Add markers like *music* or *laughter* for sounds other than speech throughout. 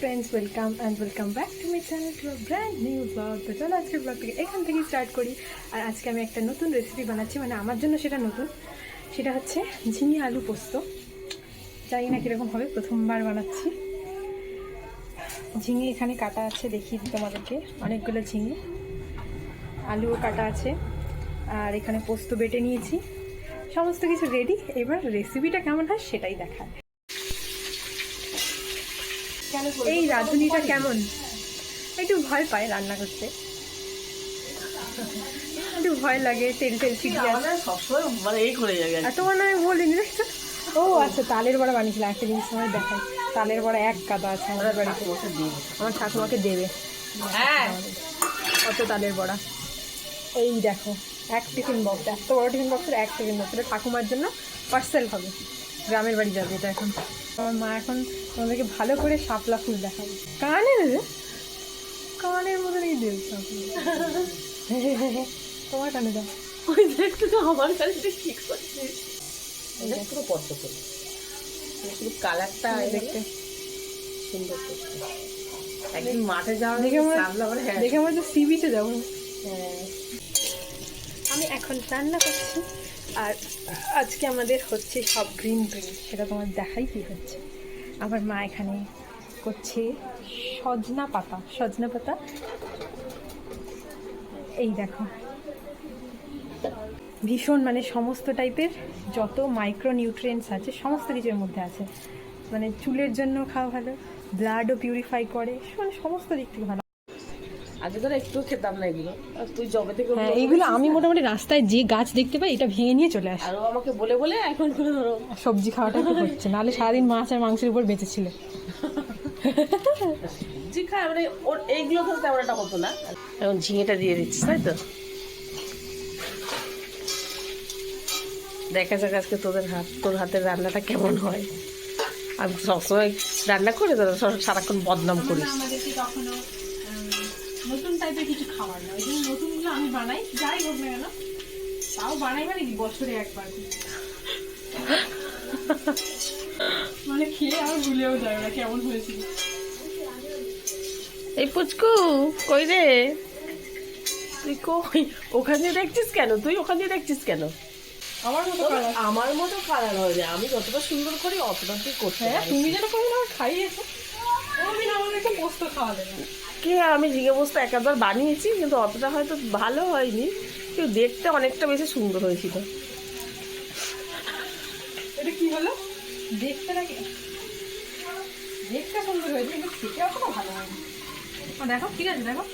Friends welcome and welcome back to my channel to brand new vlog তো চলো আজকের ব্লগটাকে এখান থেকেই স্টার্ট করি। আর আজকে আমি একটা নতুন রেসিপি বানাচ্ছি মানে আমার জন্য সেটা নতুন। সেটা হচ্ছে ঝিঙে আলু পোস্ত। জানি না কীরকম হবে, প্রথমবার বানাচ্ছি। ঝিঙে এখানে কাটা আছে দেখিয়ে দিই তোমাদেরকে। অনেকগুলো ঝিঙে। আলুও কাটা আছে। আর এখানে পোস্ত বেটে নিয়েছি। সমস্ত কিছু রেডি এবার রেসিপিটা কেমন হয় সেটাই দেখায় এই রাঁধুনিটা কেমন? একটু ভয় পায় রান্না করতে। একটু ভয় লাগে তেল তেল ছিটিয়ে মানে আর তোমার নয় বলিনি ও আচ্ছা তালের বড়া বানিয়েছিলাম একটা জিনিস সময় দেখাই। তালের বড়া এক কাদা আছে আমাদের বাড়িতে। আমার ঠাকুমাকে দেবে। হ্যাঁ। কত তালের বড়া। এই দেখো এক টিফিন বক্স এত বড় টিফিন বক্সের এক টিফিন বক্স। ঠাকুমার জন্য পার্সেল হবে। গ্রামের বাড়ি যাবে এটা এখন। আমার মা এখন তোমাদেরকে ভালো করে শাপলা ফুল দেখাবে। কানে রে? কানের মতন এই দেব *laughs* তোমার কানে দাও। ওই দেখতে তো আমার কাছে ঠিক করছে। এটা পুরো পদ্ম ফুল। শুধু কালারটা দেখতে। সুন্দর একদিন মাঠে যাওয়া দেখে দেখে মনে- মানে হ্যাঁ। দেখে আমার যে সি বিচে যাব। হ্যাঁ। আমি এখন রান্না করছি আর আজকে আমাদের হচ্ছে সব গ্রিন গ্রিন সেটা তোমার দেখাই কি হচ্ছে। আমার মা এখানে করছে সজনা পাতা। সজনা পাতা? এই দেখো। ভীষণ মানে সমস্ত টাইপের যত মাইক্রো নিউট্রিয়েন্টস আছে, সমস্ত কিছুর মধ্যে আছে। মানে চুলের জন্য খাওয়া ভালো ব্লাডও পিউরিফাই করে মানে সমস্ত দিক থেকে ভালো। আগে ধর একটু খেতাম না এগুলো। তুই জবে থেকে হ্যাঁ এইগুলো আমি মোটামুটি রাস্তায় যে গাছ দেখতে পাই এটা ভেঙে নিয়ে চলে আসি। আর ও আমাকে বলে বলে এখন করে ধরো। সবজি খাওয়াটা একটু হচ্ছে নাহলে সারাদিন মাছ আর মাংসের উপর বেঁচেছিল। জি খায় মানে ওর এইগুলো তো তেমন একটা হতো না। এখন ঝিঙেটা দিয়ে দিচ্ছিস তাই তো? দেখা যাক আজকে তোদের হাত তোর হাতের রান্নাটা কেমন হয়। আমি সবসময় রান্না করে তো সারাক্ষণ বদনাম করিস। নতুন টাইপের কিছু খাবার না ওই জন্য নতুনগুলো আমি বানাই যাই হোক না কেন তাও বানাই মানে কি বছরে একবার। মানে খেয়ে আমার ভুলেও যায় না কেমন হয়েছিল এই পুচকু কই রে? তুই কই? ওখানে দেখছিস কেন? তুই ওখানে দেখছিস কেন? আমার মতো কালার আমার মতো কালার হয়ে যায়। আমি যতটা সুন্দর করি অতটা তুই করতে হ্যাঁ তুমি যেন কোনদিন আমার খাইয়েছো পোস্ত কে আমি ঝিঙে বস্তা একাবার বানিয়েছি কিন্তু অতটা হয়তো ভালো হয়নি কিন্তু দেখতে অনেকটা বেশি সুন্দর হয়েছিল। এটা কি হলো? দেখতে নাকি? দেখতে সুন্দর হয়েছে কিন্তু খেতে অতটা ভালো হয়নি। দেখো ঠিক আছে দেখো।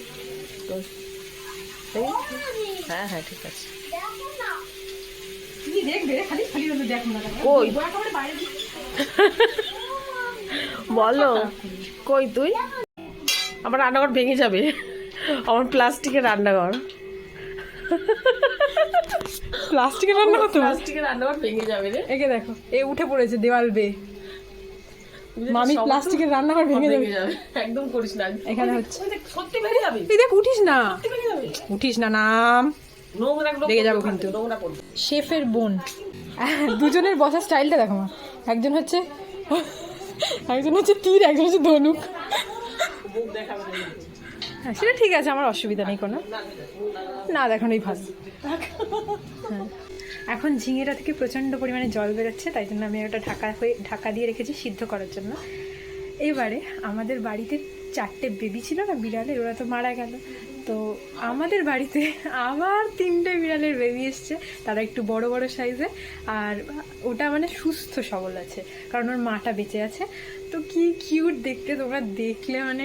হ্যাঁ হ্যাঁ ঠিক আছে। তুমি দেখবে? খালি খালি দেখো না কই? বাইরে। *laughs* বলো। কই তুই? আমার রান্নাঘর ভেঙে যাবে। আমার প্লাস্টিকের রান্নাঘর। প্লাস্টিকের রান্না হতো প্লাস্টিকের রান্নাঘর ভেঙে যাবে রে। একে দেখো এ উঠে পড়েছে দেওয়াল বে মামি প্লাস্টিকের রান্নাঘর ভেঙে যাবে। ভেঙে একদম করিস না। এখানে হচ্ছে। সত্যি ভেঙে যাবে। এই দেখ উঠিস না। ভেঙে উঠিস না নাম। গুলো যাব কিন্তু। শেফের বোন। দুজনের বসার স্টাইলটা দেখো মা। একজন হচ্ছে একজন হচ্ছে তীর একজন হচ্ছে ধনুক। হ্যাঁ সেটা ঠিক আছে, আমার অসুবিধা নেই কোনো। না দেখানোই ভালো। হ্যাঁ। এখন ঝিঙেটা থেকে প্রচণ্ড পরিমাণে জল বেরোচ্ছে, তাই জন্য আমি ওটা ঢাকা হয়ে, ঢাকা দিয়ে রেখেছি সিদ্ধ করার জন্য। এবারে আমাদের বাড়িতে চারটে বেবি ছিল না, বিড়ালের, ওরা তো মারা গেল। তো আমাদের বাড়িতে আবার তিনটে বিড়ালের বেবি এসছে। তারা একটু বড় বড় সাইজে আর ওটা মানে সুস্থ সবল আছে, কারণ ওর মাটা বেঁচে আছে। তো কি কিউট দেখতে, তোমরা দেখলে মানে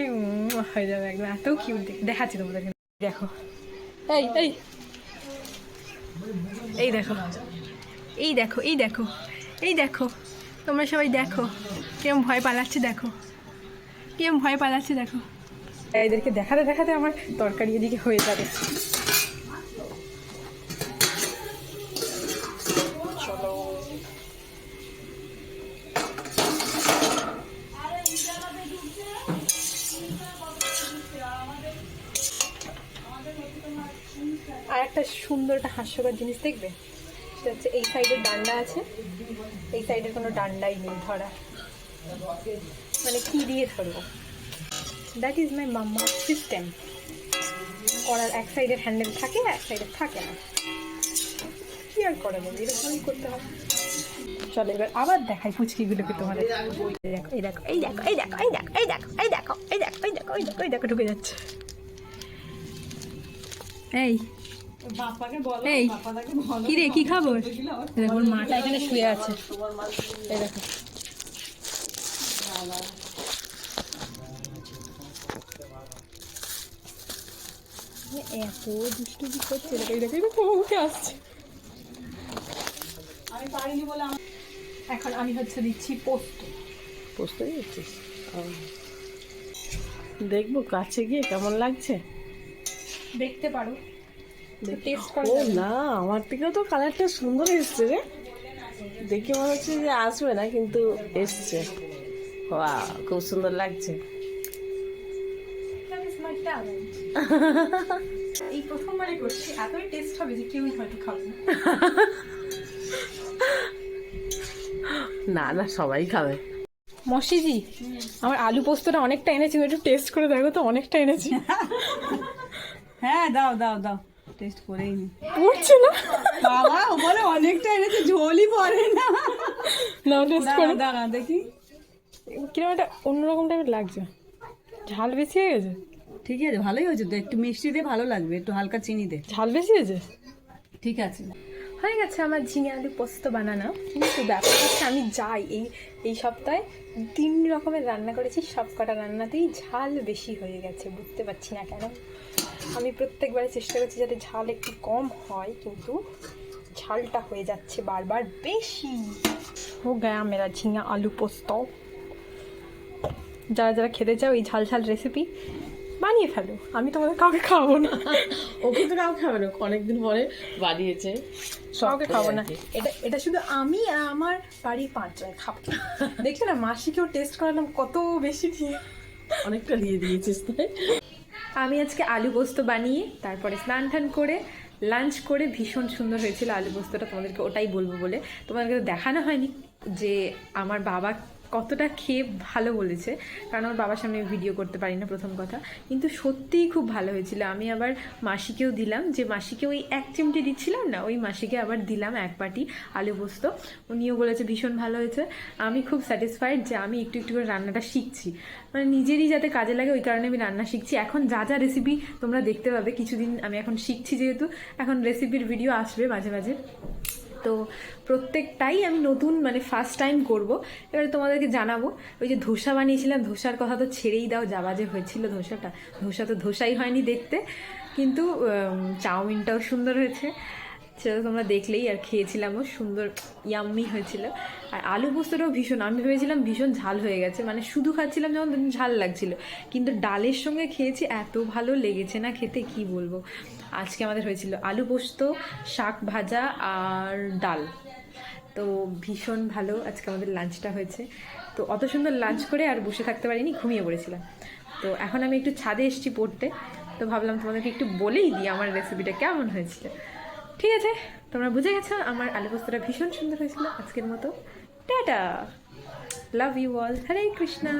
হয়ে যাবে একদম। এত কিউট দেখ দেখাচ্ছি তোমাদেরকে দেখো। এই এই। এই দেখো। এই দেখো এই দেখো। এই দেখো। তোমরা সবাই দেখো। কেমন ভয় পালাচ্ছে, দেখো। কেমন ভয় পালাচ্ছে, দেখো। এদেরকে দেখাতে দেখাতে আমার তরকারি এদিকে হয়ে যাবে। আর একটা সুন্দর একটা হাস্যকর জিনিস দেখবে? সেটা হচ্ছে এই সাইডের ডান্ডা আছে। এই সাইডের কোনো ডান্ডাই নেই ধরা। মানে কি দিয়ে ধরবো? That is my mamma system করার এক সাইডের হ্যান্ডেল থাকে এক সাইডে থাকে না কি আর করে বলি এরকমই করতে হবে চলো এবার আবার দেখাই পুচকিগুলোকে তোমাদের এই দেখো এই দেখো এই দেখো এই দেখো এই দেখো এই দেখো এই দেখো এই দেখো এই দেখো এই দেখো ঢুকে যাচ্ছে এই এই কি রে কি খবর দেখো মাটা এখানে শুয়ে আছে এই দেখো এত দুষ্টু কি করছে? দেখো দেখো দেখো মুখে আসছে। আমি পারিনি বলে এখন আমি হচ্ছে দিচ্ছি পোস্ত। পোস্ত দিচ্ছিস? দেখব কাছে গিয়ে কেমন লাগছে? দেখতে পারো। ও না আমার থেকেও তো কালারটা সুন্দর এসছে রে। দেখে মনে হচ্ছে যে আসবে না কিন্তু এসছে। খুব সুন্দর লাগছে। এই প্রথমবারে করছি এতই টেস্ট হবে যে কেউই হয়তো খাবে না। না না সবাই খাবে। মসিজি আমার আলু পোস্তটা অনেকটা এনেছি একটু টেস্ট করে দেখো তো অনেকটা এনেছি। হ্যাঁ দাও দাও দাও টেস্ট করেই নি। পড়ছে না? বাবা ও বলে অনেকটা এনেছে ঝোলই পড়ে না। না টেস্ট করে। দাঁড়া দেখি। কীরকম একটা অন্যরকম টাইপের লাগছে। ঝাল বেশি হয়ে গেছে? ঠিক আছে ভালোই হয়েছে তো একটু মিষ্টি দিয়ে ভালো লাগবে একটু হালকা চিনি দে। ঝাল বেশি হয়েছে? ঠিক আছে। হয়ে গেছে আমার ঝিঙে আলু পোস্ত বানানো। কিন্তু ব্যাপার হচ্ছে আমি যাই এই এই সপ্তাহে। তিন রকমের রান্না করেছি সব কটা রান্নাতেই ঝাল বেশি হয়ে গেছে বুঝতে পারছি না কেন। আমি প্রত্যেকবারে চেষ্টা করছি যাতে ঝাল একটু কম হয় কিন্তু ঝালটা হয়ে যাচ্ছে বারবার বেশি। হো গয়া মেরা ঝিঙা আলু পোস্ত। যারা যারা খেতে চাও এই ঝাল ঝাল রেসিপি বানিয়ে ফেলো। আমি তোমাদের কাউকে খাওয়াবো না। ও কিন্তু কাউ খাবে না অনেকদিন পরে বানিয়েছে। কাউকে খাব না। এটা এটা শুধু আমি আর আমার বাড়ির পাঁচজন খাব। *laughs* দেখছ না মাসিকেও টেস্ট করালাম কত বেশি দিয়ে। অনেকটা দিয়ে দিয়েছিস তাই? আমি আজকে আলু পোস্ত বানিয়ে তারপরে স্নান টান করে লাঞ্চ করে ভীষণ সুন্দর হয়েছিল আলু পোস্তটা তোমাদেরকে ওটাই বলব বলে। তোমাদেরকে তো দেখানো হয়নি যে আমার বাবা কতটা খেয়ে ভালো বলেছে। কারণ আমার বাবার সামনে ভিডিও করতে পারি না প্রথম কথা। কিন্তু সত্যিই খুব ভালো হয়েছিল। আমি আবার মাসিকেও দিলাম। যে মাসিকে ওই এক চিমটি দিচ্ছিলাম না, ওই মাসিকে আবার দিলাম এক বাটি আলু পোস্ত। উনিও বলেছে ভীষণ ভালো হয়েছে। আমি খুব স্যাটিসফাইড যে আমি একটু একটু করে রান্নাটা শিখছি। মানে নিজেরই যাতে কাজে লাগে, ওই কারণে আমি রান্না শিখছি। এখন যা যা রেসিপি তোমরা দেখতে পাবে, কিছুদিন আমি এখন শিখছি যেহেতু। এখন রেসিপির ভিডিও আসবে মাঝে মাঝে। তো প্রত্যেকটাই আমি নতুন মানে ফার্স্ট টাইম করব। এবারে তোমাদেরকে জানাব, ওই যে ধোসা বানিয়েছিলাম, ধোসার কথা তো ছেড়েই দাও যাবা যে হয়েছিল ধোসাটা। ধোসা তো ধোসাই হয়নি দেখতে, কিন্তু চাউমিনটাও সুন্দর হয়েছে। সেটা তোমরা দেখলেই আর খেয়েছিলামও সুন্দর ইয়াম্মি হয়েছিল। আর আলু পোস্তটাও ভীষণ, আমি ভেবেছিলাম ভীষণ ঝাল হয়ে গেছে মানে শুধু খাচ্ছিলাম যখন ঝাল লাগছিল, কিন্তু ডালের সঙ্গে খেয়েছি, এত ভালো লেগেছে না খেতে, কি বলব? আজকে আমাদের হয়েছিল আলু পোস্ত, শাক ভাজা আর ডাল। তো ভীষণ ভালো আজকে আমাদের লাঞ্চটা হয়েছে। তো অত সুন্দর লাঞ্চ করে আর বসে থাকতে পারিনি, ঘুমিয়ে পড়েছিলাম। তো এখন আমি একটু ছাদে এসেছি পড়তে, তো ভাবলাম তোমাদেরকে একটু বলেই দিই আমার রেসিপিটা কেমন হয়েছিল। ঠিক আছে, তোমরা বুঝে গেছো, আমার আলু পোস্তটা ভীষণ সুন্দর হয়েছিল আজকের মতো। Tata! Love you all Hare Krishna.